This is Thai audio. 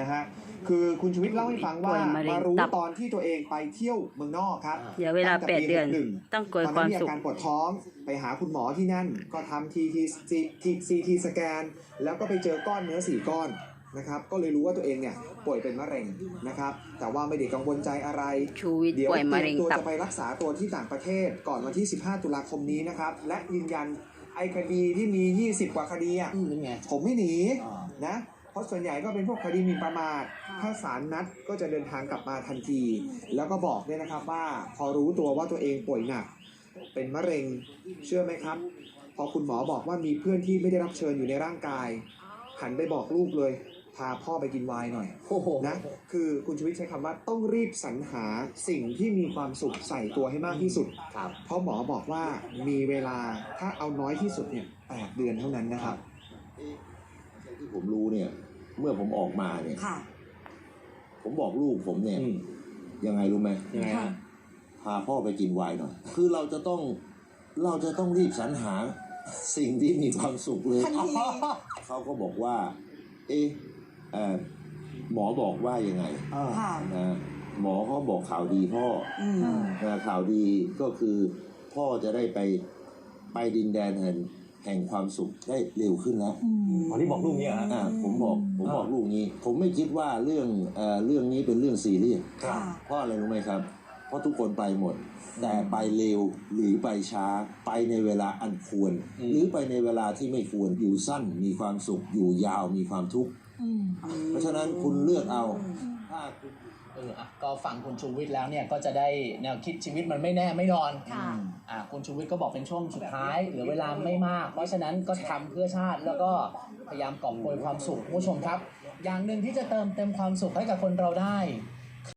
นะฮะคือคุณชูวิทย์เล่าให้ฟังว่าป่วยมะเร็งมารู้ตับ ตอนที่ตัวเองไปเที่ยวเมืองนอกครับเดี๋ยวเวลาตั้งแปแต่ดปีเดือน61ต้องเกิดตอนควานั้นมมีอาสุข การปวดท้องไปหาคุณหมอที่นั่น ก็ทำทีทีทีซีทีสแกน แล้วก็ไปเจอก้อนเนื้อสี่ก้อนนะครับ ก็เลยรู้ว่าตัวเองเนี่ยป่วยเป็นมะเร็งนะครับ แต่ว่าไม่ได้กังวลใจอะไร ชูวิทย์เดี๋ยวป่วยเตมะรีเร็ยงมตัวตับ จะไปรักษาตัวที่ต่างประเทศก่อนวันที่ 15 ตุลาคมนี้นะครับ และยืนยันไอ้คดีที่มี 20 กว่าคดีอะ อืมเป็นไงผมไม่หนีอ่านะ เพราะส่วนใหญ่ก็เป็นพวกคดีหมิ่นประมาท ถ้าศาลนัดก็จะเดินทางกลับมาทันที แล้วก็บอกเนี่ยนะครับว่าพอรู้ตัวว่าตัวเองป่วยหนัก เป็นมะเร็งเชื่อไหมครับ พอคุณหมอบอกว่ามีเพื่อนที่ไม่ได้รับเชิญอยู่ในร่างกาย หันไปบอกลูกเลย พาพ่อไปกินไวน์หน่อยโอ้โหนะคือคุณชูวิทย์ใช้คำว่าต้องรีบสรรหาสิ่งที่มีความสุขใส่ตัวให้มากที่สุดครับเพราะหมอบอกว่ามีเวลาถ้าเอาน้อยที่สุดเนี่ยแปดเดือนเท่านั้นนะครับ ที่ผมรู้เนี่ย เมื่อผมออกมาเนี่ย ค่ะ ผมบอกลูกผมเนี่ยยังไงรู้ไหมยังไงฮะ พาพ่อไปกินไวน์หน่อยคือเราจะต้องเราจะต้องรีบสรรหาสิ่งที่มีความสุขเลย ทันที เขาก็บอกว่า เอ๊ะเอ่อหมอบอกว่ายังไงอ่าค่ะ นะหมอเขาบอกข่าวดีพ่ออืม นะข่าวดีก็คือพ่อจะได้ไปไปดินแดนแห่ง แห่งความสุขได้เร็วขึ้นแล้วอ๋อนี่บอกลูกเนี่ยฮะอ่าผมบอกผมบอกลูกนี้ ผมไม่คิดว่าเรื่องเอ่อเรื่องนี้เป็นเรื่องซีเรียสค่ะเพราะอะไรรู้ไหมครับ เพราะทุกคนไปหมด แต่ไปเร็วหรือไปช้าไปในเวลาอันควร อืม หรือไปในเวลาที่ไม่ควรอยู่สั้นมีความสุขอยู่ยาวมีความทุกข์อืมเพราะฉะนั้นคุณเลือกเอาถ้าคุณ เอออะก็ฟังคุณชูวิทย์แล้วเนี่ยก็จะได้แนวคิดชีวิตมันไม่แน่ไม่นอนค่ะอ่าคุณชูวิทย์ก็บอกเป็นช่วงสุดท้ายเหลือเวลาไม่มาก เพราะฉะนั้นก็ทำเพื่อชาติแล้วก็พยายามกอบโกยความสุขคุณผู้ชมครับ อย่างหนึ่งที่จะเติมเต็มความสุขให้กับคนเราได้